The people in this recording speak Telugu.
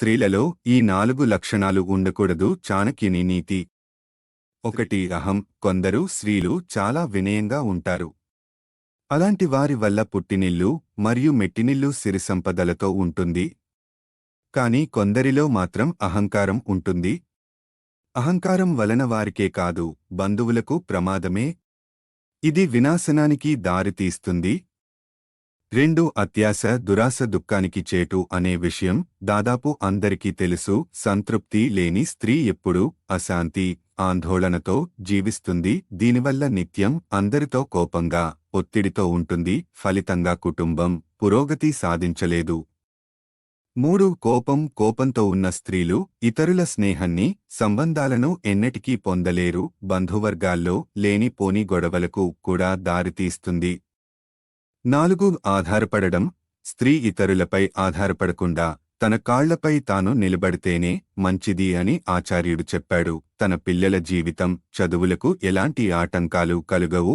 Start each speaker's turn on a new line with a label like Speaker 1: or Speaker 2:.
Speaker 1: స్త్రీలలో ఈ నాలుగు లక్షణాలు ఉండకూడదు చాణక్యుని నీతి. ఒకటి అహం. కొందరు స్త్రీలు చాలా వినయంగా ఉంటారు. అలాంటి వారి వల్ల పుట్టినిల్లు మరియు మెట్టినిల్లు సిరిసంపదలతో ఉంటుంది. కాని కొందరిలో మాత్రం అహంకారం ఉంటుంది. అహంకారం వలన వారికే కాదు బంధువులకు ప్రమాదమే. ఇది వినాశనానికి దారితీస్తుంది. రెండు అత్యాశ దురాశ దుఃఖానికి చేటు అనే విషయం దాదాపు అందరికీ తెలుసు. సంతృప్తి లేని స్త్రీ ఎప్పుడూ అశాంతి ఆందోళనతో జీవిస్తుంది. దీనివల్ల నిత్యం అందరితో కోపంగా ఒత్తిడితో ఉంటుంది. ఫలితంగా కుటుంబం పురోగతి సాధించలేదు. మూడు కోపం కోపంతో ఉన్న స్త్రీలు ఇతరుల స్నేహాన్ని సంబంధాలను ఎన్నటికీ పొందలేరు. బంధువర్గాల్లో లేని పోని గొడవలకు కూడా దారితీస్తుంది. నాలుగు ఆధారపడడం స్త్రీ ఇతరులపై ఆధారపడకుండా తన కాళ్ళపై తాను నిలబడితేనే మంచిది అని ఆచార్యుడు చెప్పాడు. తన పిల్లల జీవితం చదువులకు ఎలాంటి ఆటంకాలు కలుగవు?